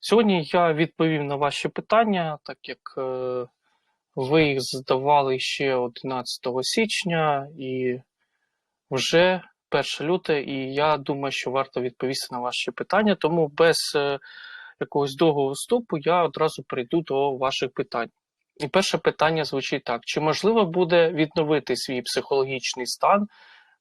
Сьогодні я відповім на ваші питання, так як е, ви їх задавали ще 11 січня і вже 1 люте, і я думаю, що варто відповісти на ваші питання. Тому без е, якогось довгого вступу я одразу перейду до ваших питань. І перше питання звучить так: чи можливо буде відновити свій психологічний стан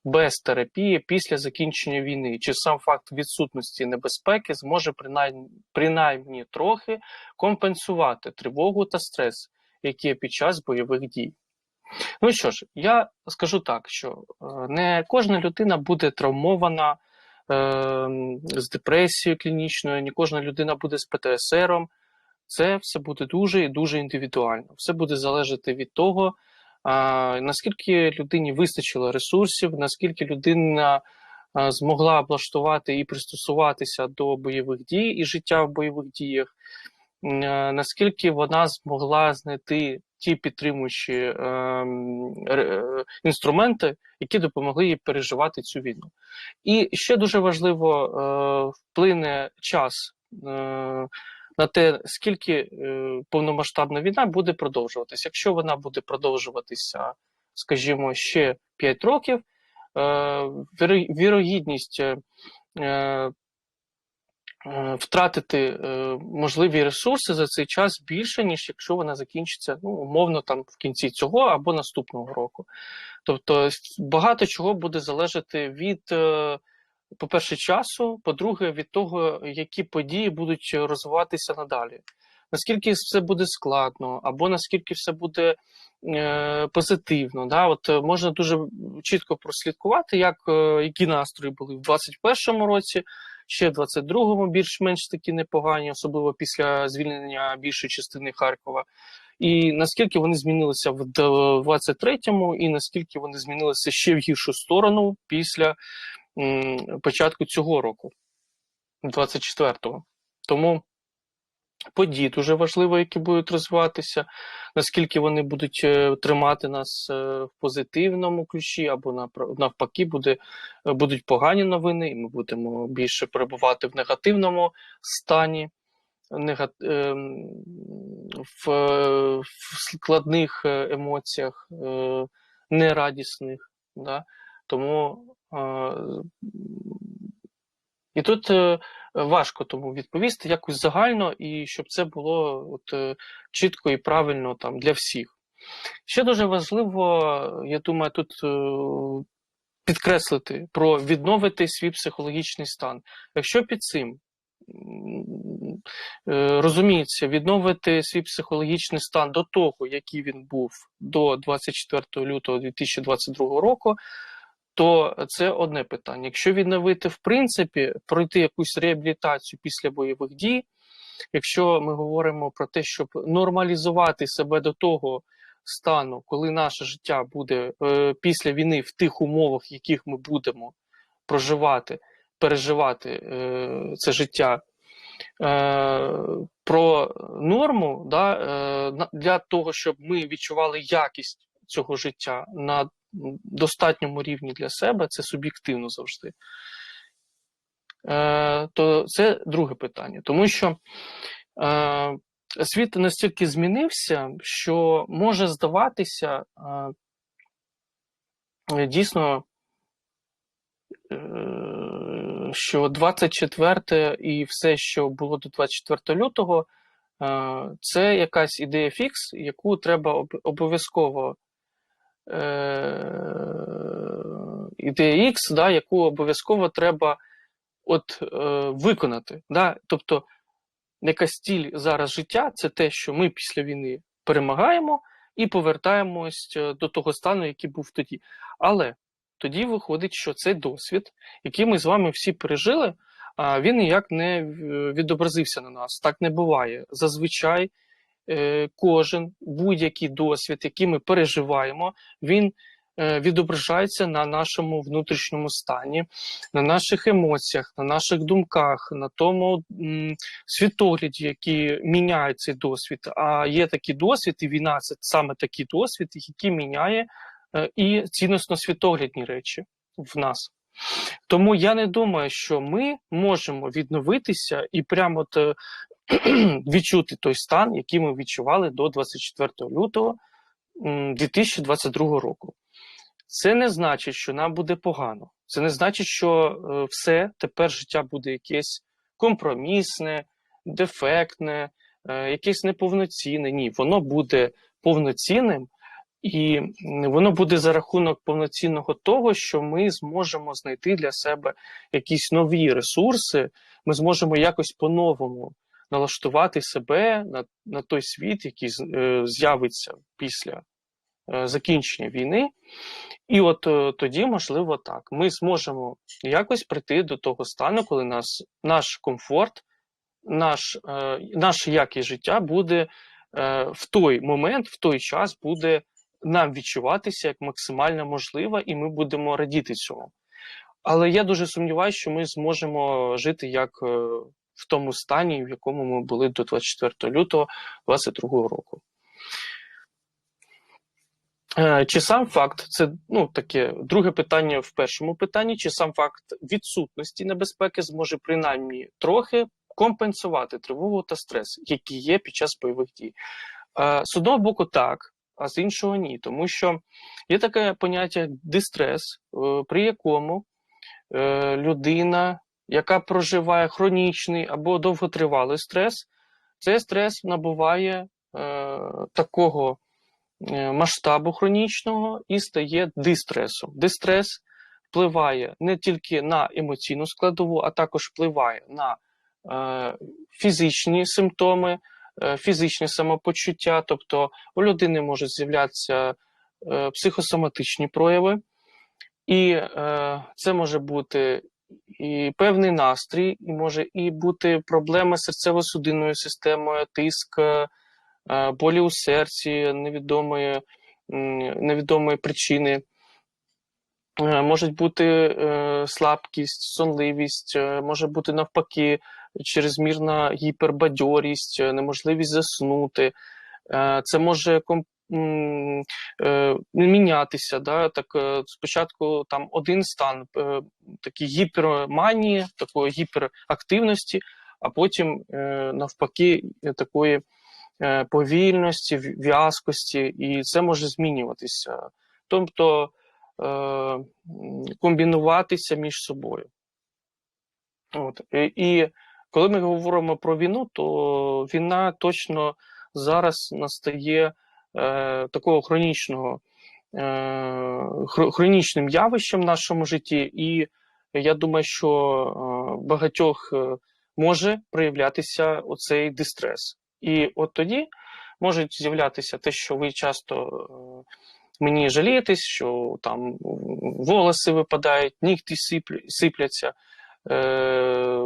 без терапії після закінчення війни? Чи сам факт відсутності небезпеки зможе принаймні, принаймні трохи компенсувати тривогу та стрес, які є під час бойових дій? Ну що ж, я скажу так, що е, не кожна людина буде травмована е, з депресією клінічною, не кожна людина буде з ПТСРом. Це все буде дуже і дуже індивідуально. Все буде залежати від того, наскільки людині вистачило ресурсів, наскільки людина змогла облаштувати і пристосуватися до бойових дій і життя в бойових діях, наскільки вона змогла знайти ті підтримуючі е, інструменти, які допомогли їй переживати цю війну. І ще дуже важливо е, вплине час. Е, на те, скільки е, повномасштабна війна буде продовжуватися. Якщо вона буде продовжуватися, скажімо, ще 5 років, е, вірогідність е, втратити можливі ресурси за цей час більше, ніж якщо вона закінчиться ну, умовно там в кінці цього або наступного року. Тобто багато чого буде залежати від. По-перше, часу, по-друге, від того, які події будуть розвиватися надалі. Наскільки все буде складно, або наскільки все буде е, позитивно. Да? От е, можна дуже чітко прослідкувати, як, е, які настрої були в 2021 році, ще в 22-му більш-менш такі непогані, особливо після звільнення більшої частини Харкова. І наскільки вони змінилися в 23-му, і наскільки вони змінилися ще в гіршу сторону після початку цього року, 24-го. Тому події дуже важливо, які будуть розвиватися, наскільки вони будуть е, тримати нас е, в позитивному ключі, або навпаки, буде, е, будуть погані новини, і ми будемо більше перебувати в негативному стані. ем, В, складних емоціях, нерадісних. Да? Тому і тут е, важко тому відповісти якось загально, і щоб це було от, е, чітко і правильно там для всіх. Ще дуже важливо, я думаю, тут е, підкреслити про відновити свій психологічний стан. Якщо під цим е, розуміється, відновити свій психологічний стан до того, який він був до 24 лютого 2022 року, то це одне питання. Якщо відновити, в принципі, пройти якусь реабілітацію після бойових дій, якщо ми говоримо про те, щоб нормалізувати себе до того стану, коли наше життя буде е, після війни в тих умовах, в яких ми будемо проживати, переживати е, це життя. Е, про норму да, е, для того, щоб ми відчували якість цього життя на достатньому рівні для себе, це суб'єктивно завжди. Е, то це друге питання. Тому що е, світ настільки змінився, що може здаватися е, дійсно, що 24 і все, що було до 24 лютого, це якась ідея фікс, яку треба обов'язково ідея X, да, яку обов'язково треба от, е, виконати. Да? Тобто, якась ціль зараз життя це те, що ми після війни перемагаємо і повертаємось е, до того стану, який був тоді. Але тоді виходить, що цей досвід, який ми з вами всі пережили, він ніяк не відобразився на нас. Так не буває. Зазвичай е, кожен будь-який досвід, який ми переживаємо, він е, відображається на нашому внутрішньому стані, на наших емоціях, на наших думках, на тому світогляді, який міняє цей досвід. А є такий досвід, і війна це саме такий досвід, який міняє е, і цінносно світоглядні речі в нас. Тому я не думаю, що ми можемо відновитися і прямо от, е, відчути той стан, який ми відчували до 24 лютого 2022 року. Це не значить, що нам буде погано. Це не значить, що е, все тепер життя буде якесь компромісне, дефектне, е, якесь неповноцінне. Ні, воно буде повноцінним, і воно буде за рахунок повноцінного того, що ми зможемо знайти для себе якісь нові ресурси, ми зможемо якось по-новому налаштувати себе на, на той світ, який е, з'явиться після е, закінчення війни. І от е, тоді, можливо, так, ми зможемо якось прийти до того стану, коли нас, наш комфорт, наш, е, наша якість життя буде е, в той момент, в той час буде нам відчуватися як максимально можливо, і ми будемо радіти цьому. Але я дуже сумніваюся, що ми зможемо жити як е, в тому стані, в якому ми були до 24 лютого 2022 року. Е, Чи сам факт, це ну таке друге питання в першому питанні, чи сам факт відсутності небезпеки зможе принаймні трохи компенсувати тривогу та стрес, які є під час бойових дій? Е, З одного боку, так, а з іншого ні. Тому що є таке поняття дистрес, е, при якому е, людина, яка проживає хронічний або довготривалий стрес, цей стрес набуває е, такого масштабу хронічного і стає дистресом. Дистрес впливає не тільки на емоційну складову, а також впливає на фізичні симптоми, фізичне самопочуття, тобто у людини можуть з'являтися е, психосоматичні прояви, і е, це може бути і певний настрій, і може і бути проблема з серцево-судинною системою, тиск, е, болі у серці невідомої, невідомої причини. Е, Можуть бути е, слабкість, сонливість, е, може бути навпаки чрезмірна гіпербадьорість, е, неможливість заснути. Е, Це може е, мінятися. Да? Так, спочатку там один стан такий гіперманії, такої гіперактивності, а потім навпаки такої повільності, в'язкості, і це може змінюватися. Тобто комбінуватися між собою. От. І коли ми говоримо про війну, то війна точно зараз настає е, такого хронічного, е, хронічним явищем в нашому житті, і я думаю, що е, багатьох е, може проявлятися оцей дистрес. І от тоді можуть з'являтися те, що ви часто е, мені жалієтесь, що там волоси випадають, нігті сипляться,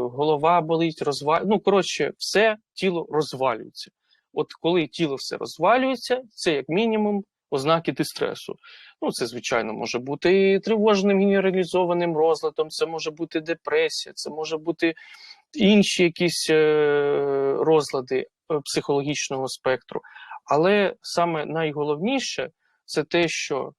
голова болить, розвалюється. Ну, коротше, все тіло розвалюється. От коли тіло все розвалюється, це як мінімум ознаки дистресу. Ну, це, звичайно, може бути і тривожним генералізованим розладом, це може бути депресія, це може бути інші якісь е, розлади е, психологічного спектру. Але саме найголовніше це те, що е,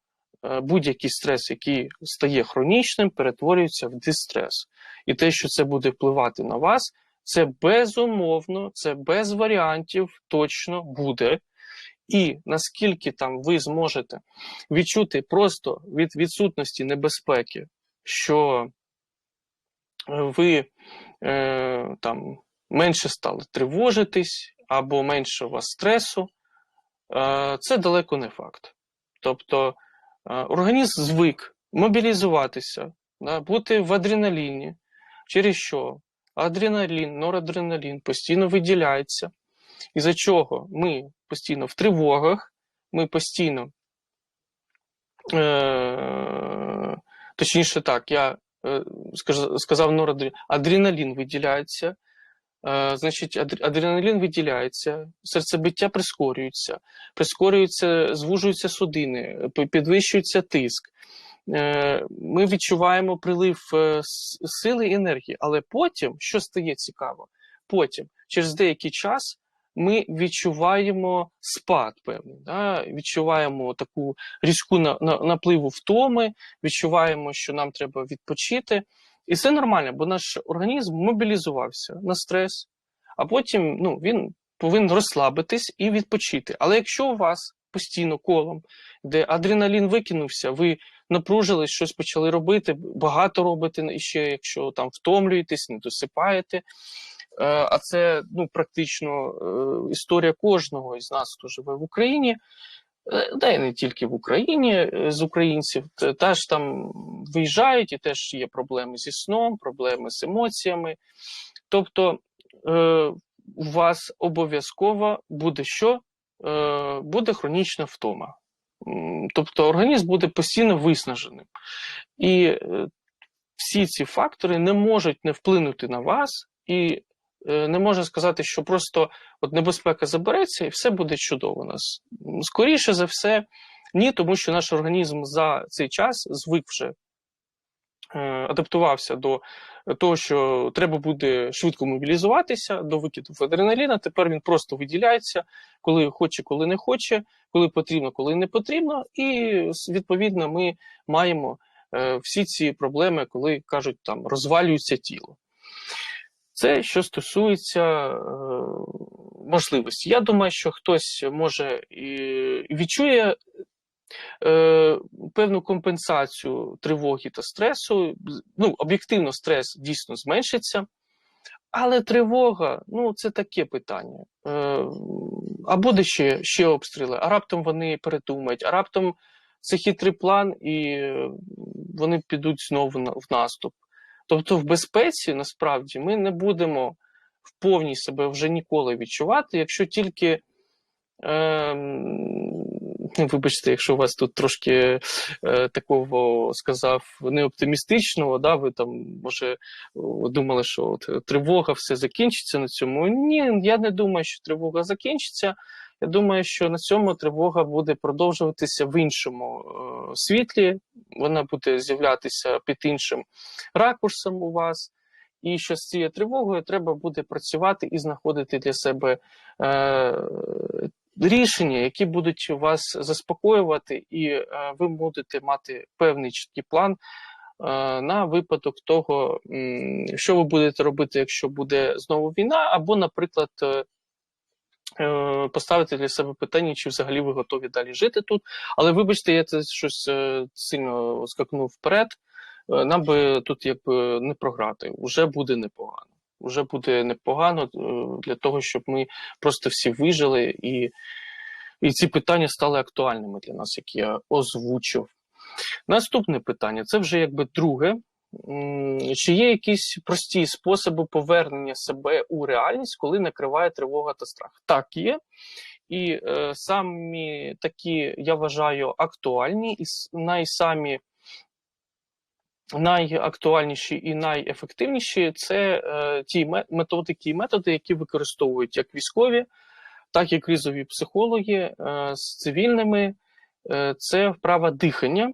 будь-який стрес, який стає хронічним, перетворюється в дистрес. І те, що це буде впливати на вас, це безумовно, це без варіантів точно буде. І наскільки там ви зможете відчути просто від відсутності небезпеки, що е, ви е, там менше стали тривожитись або менше у вас стресу, е, це далеко не факт. Тобто е, організм звик мобілізуватися, бути в адреналіні, через що? Адреналін, норадреналін постійно виділяється. І за чого? Ми постійно в тривогах, ми постійно, е, точніше так, я е, сказав норадреналін, адреналін виділяється, значить, адр- адреналін виділяється, серцебиття прискорюється, прискорюється, звужуються судини, підвищується тиск. Е, Ми відчуваємо прилив е, сили і енергії, але потім, що стає цікаво, потім, через деякий час, ми відчуваємо спад певний, да? відчуваємо таку різку на, на, напливу втоми, відчуваємо, що нам треба відпочити. І це нормально, бо наш організм мобілізувався на стрес, а потім ну, він повинен розслабитись і відпочити. Але якщо у вас постійно колом, де адреналін викинувся, ви напружились, щось почали робити, багато робите і ще, якщо там втомлюєтесь, не досипаєте. Е, А це ну, практично е, історія кожного із нас, хто живе в Україні. Е, Да і не тільки в Україні е, з українців, Те- теж там виїжджають і теж є проблеми зі сном, проблеми з емоціями. Тобто е, у вас обов'язково буде що? Е, буде хронічна втома. Тобто організм буде постійно виснаженим. І е, всі ці фактори не можуть не вплинути на вас, і е, не може сказати, що просто от небезпека забереться і все буде чудово у нас. Скоріше за все, ні, тому що наш організм за цей час звик вже е, адаптувався до того, що треба буде швидко мобілізуватися до викидів адреналіна. Тепер він просто виділяється, коли хоче, коли не хоче, коли потрібно, коли не потрібно. І відповідно ми маємо е, всі ці проблеми, коли кажуть, там розвалюється тіло. Це що стосується е, можливості. Я думаю, що хтось може і відчує е, певну компенсацію тривоги та стресу. Ну, об'єктивно, стрес дійсно зменшиться, але тривога ну, це таке питання. Е, а буде ще, ще обстріли, а раптом вони передумають, а раптом це хитрий план, і е, вони підуть знову в наступ. Тобто, в безпеці насправді ми не будемо в повній себе вже ніколи відчувати, якщо тільки. Ну, вибачте, якщо у вас тут трошки е, такого сказав не оптимістичного, да, ви там може думали, що от, тривога все закінчиться на цьому. Ні, я не думаю, що тривога закінчиться. Я думаю, що на цьому тривога буде продовжуватися в іншому е, світлі, вона буде з'являтися під іншим ракурсом у вас. І що з цією тривогою треба буде працювати і знаходити для себе е, рішення, які будуть вас заспокоювати, і е, ви будете мати певний чіткий план е, на випадок того, що ви будете робити, якщо буде знову війна, або, наприклад, е, поставити для себе питання, чи взагалі ви готові далі жити тут. Але вибачте, я це щось е, сильно скакнув вперед. Е, Нам би тут якби не програти, вже буде непогано. Уже буде непогано е, для того, щоб ми просто всі вижили, і, і ці питання стали актуальними для нас, як я озвучив. Наступне питання це вже якби друге. Чи є якісь прості способи повернення себе у реальність, коли накриває тривога та страх? Так, є. І е, самі такі, я вважаю, актуальні і найсамі найактуальніші і найефективніші це е, ті методики і методи, які використовують як військові, так і кризові психологи е, з цивільними. Е, це вправа дихання.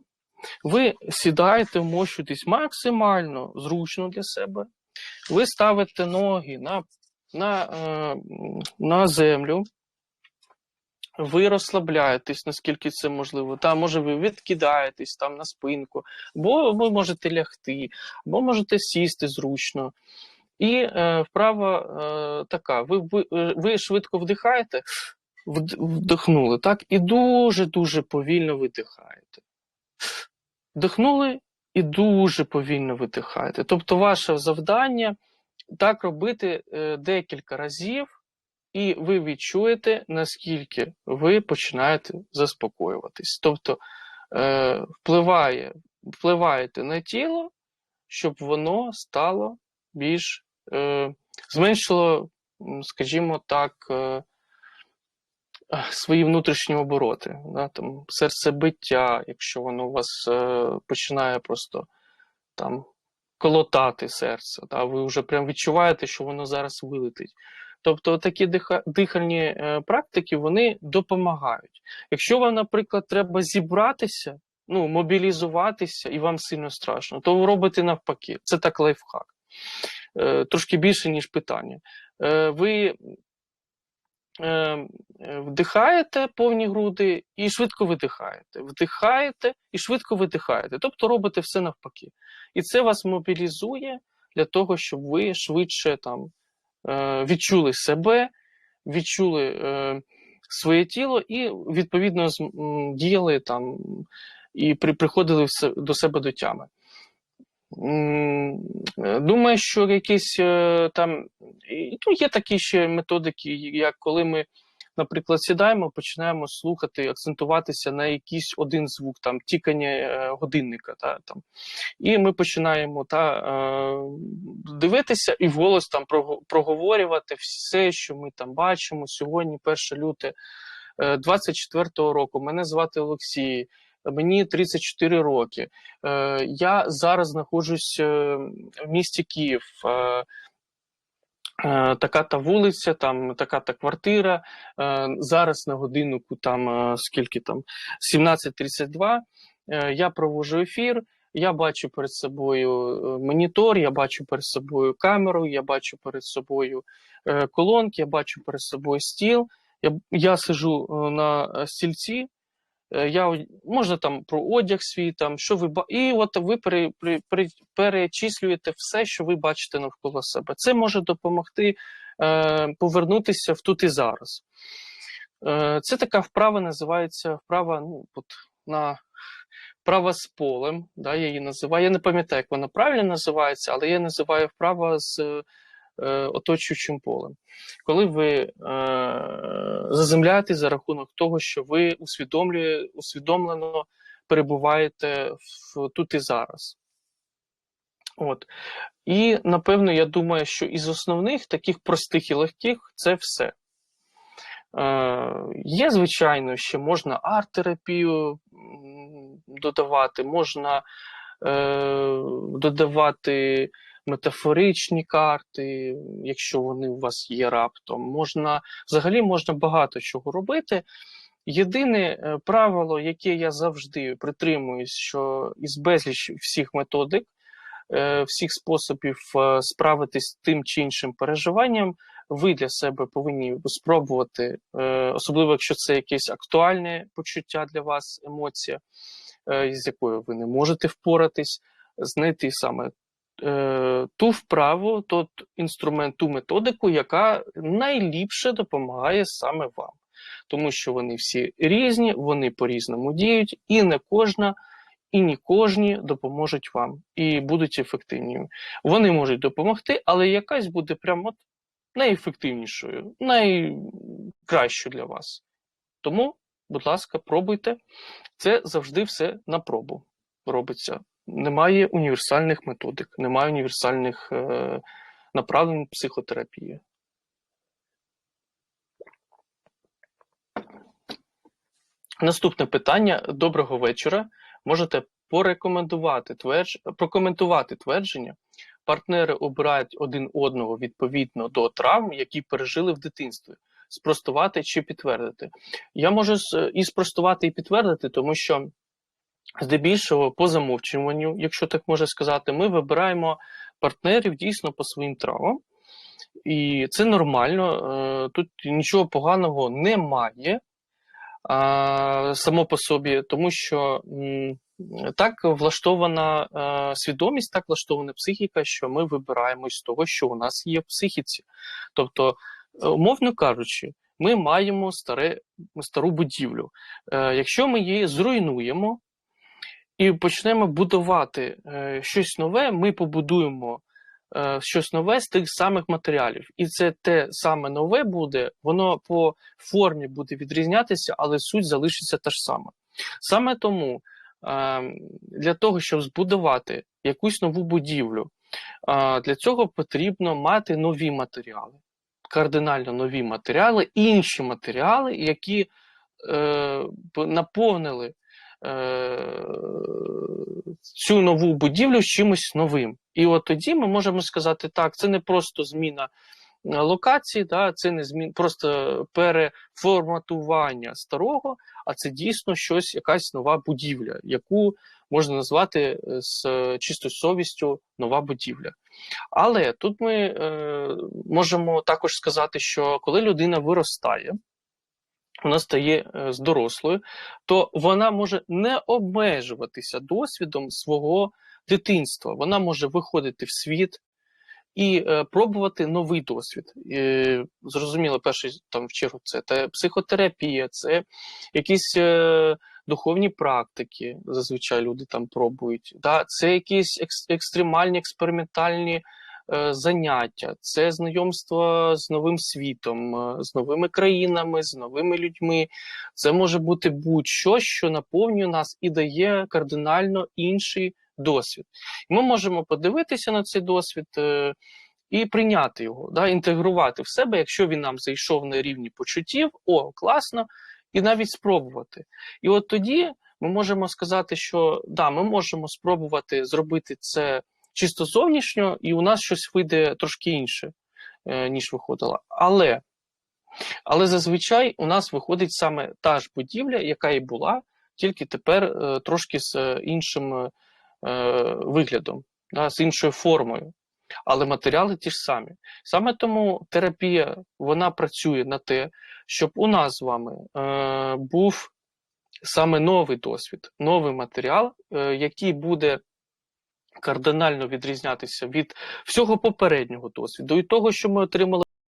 Ви сідаєте, вмощуєтесь максимально зручно для себе. Ви ставите ноги на, на, е, на землю. Ви розслабляєтесь, наскільки це можливо. Та може ви відкидаєтесь там на спинку, або ви можете лягти, або можете сісти зручно. І е, вправа е, така: ви, ви, е, ви швидко вдихаєте, вдихнули, так, і дуже-дуже повільно видихаєте. Вдихнули і дуже повільно видихаєте. Тобто, ваше завдання так робити е, декілька разів, і ви відчуєте, наскільки ви починаєте заспокоюватись. Тобто е, впливає, впливаєте на тіло, щоб воно стало більш е, зменшило, скажімо так, свої внутрішні обороти. Да? Там, серцебиття, якщо воно у вас е, починає просто там колотати серце, да? ви вже прям відчуваєте, що воно зараз вилетить. Тобто такі диха, дихальні е, практики вони допомагають. Якщо вам, наприклад, треба зібратися, ну, мобілізуватися, і вам сильно страшно, то ви робите навпаки. Це так лайфхак. Е, трошки більше, ніж питання. Е, ви вдихаєте повні груди і швидко видихаєте. Вдихаєте і швидко видихаєте. Тобто робите все навпаки. І це вас мобілізує для того, щоб ви швидше там е, відчули себе, відчули е, своє тіло і відповідно діяли там і приходили до себе до тями. Думаю, що якісь е, там ну, є такі ще методики, як коли ми, наприклад, сідаємо, починаємо слухати, акцентуватися на якийсь один звук, там тікання е, годинника, та, там. і ми починаємо та, е, дивитися і вголос там проговорювати все, що ми там бачимо сьогодні, 1 люте е, 24-го року. Мене звати Олексій. Мені 34 роки. Е, Я зараз знаходжусь е, в місті Київ. Е, Така та вулиця, там така та квартира. Зараз на годиннику там скільки там 17.32. Е, Я проводжу ефір. Я бачу перед собою монітор, я бачу перед собою камеру, я бачу перед собою колонки, я бачу перед собою стіл. Я, я сижу на стільці. Е, Я можна там про одяг свій, там що ви і от ви пере, пере, пере, перечислюєте все, що ви бачите навколо себе. Це може допомогти е, повернутися в тут і зараз. Е, це така вправа називається вправа ну, от, на вправа з полем. Да, я її називаю. Я не пам'ятаю, як вона правильно називається, але я називаю вправа з оточуючим полем. Коли ви е, заземляєтесь за рахунок того, що ви усвідомлює, усвідомлено перебуваєте в тут і зараз. От. І напевно, я думаю, що із основних таких простих і легких це все. Е, є, звичайно, ще можна арт-терапію додавати, можна е, додавати метафоричні карти, якщо вони у вас є раптом. Можна, взагалі можна багато чого робити. Єдине е, правило, яке я завжди притримуюсь, що із безліч всіх методик, е, всіх способів е, справитись з тим чи іншим переживанням, ви для себе повинні спробувати, особливо якщо це якесь актуальне почуття для вас, емоція, з якою ви не можете впоратись, знайти саме ту вправу, тот інструмент, ту методику, яка найліпше допомагає саме вам. Тому що вони всі різні, вони по-різному діють, і не кожна, і не кожні допоможуть вам і будуть ефективними. Вони можуть допомогти, але якась буде прямо от найефективнішою, найкращою для вас. Тому, будь ласка, пробуйте. Це завжди все на пробу робиться. Немає універсальних методик, немає універсальних е, направлень психотерапії. Наступне питання. Доброго вечора. Можете порекомендувати твердж... прокоментувати твердження. Партнери обирають один одного відповідно до травм, які пережили в дитинстві. Спростувати чи підтвердити. Я можу і спростувати, і підтвердити, тому що здебільшого по замовчуванню, якщо так можна сказати, ми вибираємо партнерів дійсно по своїм травмам. І це нормально, е, тут нічого поганого немає само по собі, тому що так влаштована е, свідомість, так влаштована психіка, що ми вибираємо з того, що у нас є в психіці. Тобто, е, умовно кажучи, ми маємо старе, стару будівлю. Якщо ми її зруйнуємо і почнемо будувати е, щось нове, ми побудуємо е, щось нове з тих самих матеріалів. І це те саме нове буде, воно по формі буде відрізнятися, але суть залишиться та ж сама. Саме тому е, для того, щоб збудувати якусь нову будівлю, для цього потрібно мати нові матеріали, кардинально нові матеріали, інші матеріали, які наповнили цю нову будівлю з чимось новим. І от тоді ми можемо сказати, так, це не просто зміна локації, да, це не змін, просто переформатування старого, а це дійсно щось, якась нова будівля, яку можна назвати е, з е, чистою совістю нова будівля. Але тут ми е, можемо також сказати, що коли людина виростає, вона стає е, з дорослою, то вона може не обмежуватися досвідом свого дитинства. Вона може виходити в світ і е, пробувати новий досвід. Е, зрозуміло, перший там в чергу це те, психотерапія, це якісь е, духовні практики. Зазвичай люди там пробують. Да? Це якісь екс- екстремальні експериментальні заняття, це знайомство з новим світом, е, з новими країнами, з новими людьми. Це може бути будь-що, що наповнює нас і дає кардинально інший досвід. Ми можемо подивитися на цей досвід е, і прийняти його, да, інтегрувати в себе, якщо він нам зайшов на рівні почуттів, о, класно, і навіть спробувати. І от тоді ми можемо сказати, що да, ми можемо спробувати зробити це чисто зовнішньо, і у нас щось вийде трошки інше, е, ніж виходило. Але, але зазвичай у нас виходить саме та ж будівля, яка і була, тільки тепер е, трошки з е, іншим виглядом, з іншою формою. Але матеріали ті ж самі. Саме тому терапія вона працює на те, щоб у нас з вами був саме новий досвід, новий матеріал, який буде кардинально відрізнятися від всього попереднього досвіду і того, що ми отримали.